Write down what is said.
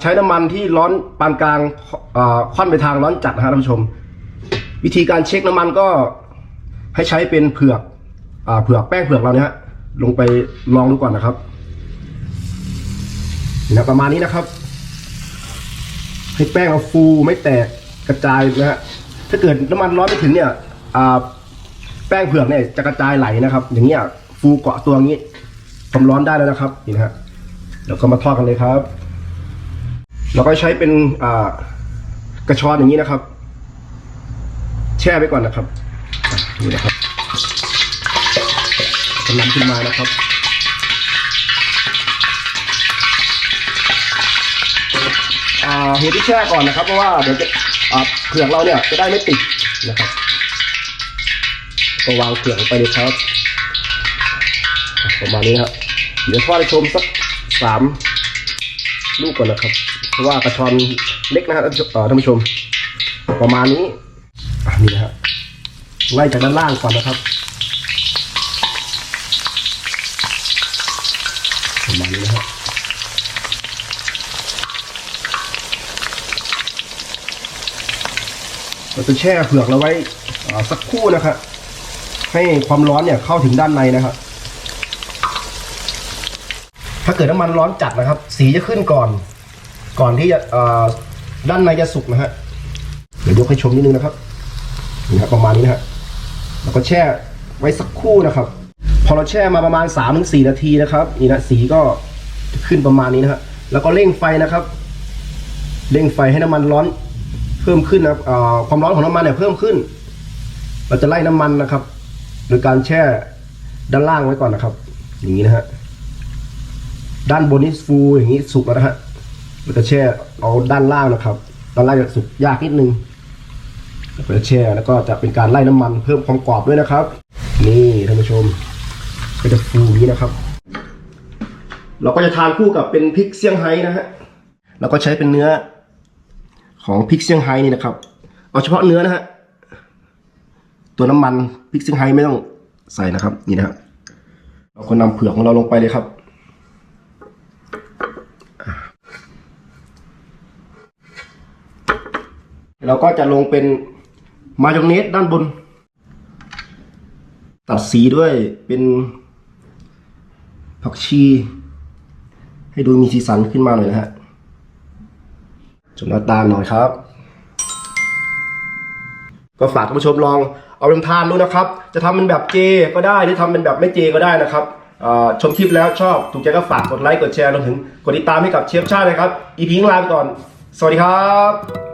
ใช้น้ำมันที่ร้อนปานกลางค่อนไปทางร้อนจัดนะฮะท่านผู้ชม วิธีการเช็คน้ำมันก็ให้ใช้เป็นเผือกอเผือกแป้งเผือกเราเนี่ยฮะลงไปลองดูก่อนนะครับนะประมาณนี้นะครับ ให้แป้งเราฟูไม่แตกกระจายนะฮะถ้าเกิดน้ำมันร้อนไม่ถึงเนี่ยแป้งเผือกเนี่ยจะกระจายไหลนะครับ อย่างเงี้ยฟูเกาะตัวอย่างนี้ความร้อนได้แล้วนะครับนี่นะฮะเดี๋ยวก็มาทอดกันเลยครับ เราก็ใช้เป็นกระชอนอย่างนี้นะครับ แช่ไว้ก่อนนะครับนี่นะครับกำลังขึ้นมานะครับเหตุที่แช่ก่อนนะครับ เพราะว่าเดี๋ยวจะเผือกเราเนี่ยจะได้ไม่ติดนะครับก็วางเผือกลงไปเลยครับประมาณนี้ครับเดี๋ยวทอดให้ชมสักสาม ลูกก่อนนะครับ เพราะว่ากระชอนเล็กนะครับท่านผู้ชม ประมาณนี้นี่นะครับไล่จากด้านล่างก่อนนะครับประมาณนี้นะครับเราจะแช่เผือกเราไว้สักคู่นะครับ ให้ความร้อนเนี่ยเข้าถึงด้านในนะครับ ถ้าเกิดน้ำมันร้อนจัดนะครับ สีจะขึ้นก่อน ก่อนที่จะด้านในจะสุกนะฮะเดี๋ยวยกให้ชมนิดนึงนะครับนี่ครับประมาณนี้นะฮะแล้วก็แช่ไว้สักครู่นะครับ พอเราแช่มาประมาณ3าถึงสนาทีนะครับนี่นะสีก็ขึ้นประมาณนี้นะฮะแล้วก็เร่งไฟนะครับ เร่งไฟให้น้ำมันร้อนเพิ่มขึ้นนะครับความร้อนของน้ำมันเนี่ยเพิ่มขึ้น เราจะไล่น้ำมันนะครับ โดยการแช่ด้านล่างไว้ก่อนนะครับ อย่างนี้นะฮะ ด้านบนนี่ฟูอย่างนี้สุกแล้วนะฮะเราจะแช่เอาด้านล่างนะครับ ด้านล่างจะสุกยากนิดนึงเราจะแช่แล้วก็จะเป็นการไล่น้ำมันเพิ่มความกรอบด้วยนะครับ นี่ท่านผู้ชม ก็จะฟูนี้นะครับ เราก็จะทานคู่กับเป็นพริกเซี่ยงไฮ้นะฮะเราก็ใช้เป็นเนื้อของพริกเซี่ยงไฮ้นี่นะครับ เอาเฉพาะเนื้อนะฮะตัวน้ำมันพริกเซี่ยงไฮ้ไม่ต้องใส่นะครับ นี่นะครับเราก็นำเผือกของเราลงไปเลยครับอ่า เราก็จะลงเป็นมายองเนสด้านบน ตัดสีด้วยเป็นผักชี ให้ดูมีสีสันขึ้นมาหน่อยนะฮะจุดน้ำตาลหน่อยครับ ก็ฝากท่านผู้ชมลองเอาไปทำทานดูนะครับ จะทำเป็นแบบเจก็ได้หรือทำเป็นแบบไม่เจก็ได้นะครับชมคลิปแล้วชอบถูกใจก็ฝากกดไลค์กดแชร์รวมถึงกดติดตามให้กับเชฟชาตินะครับ อีพีงลาไปก่อน สวัสดีครับ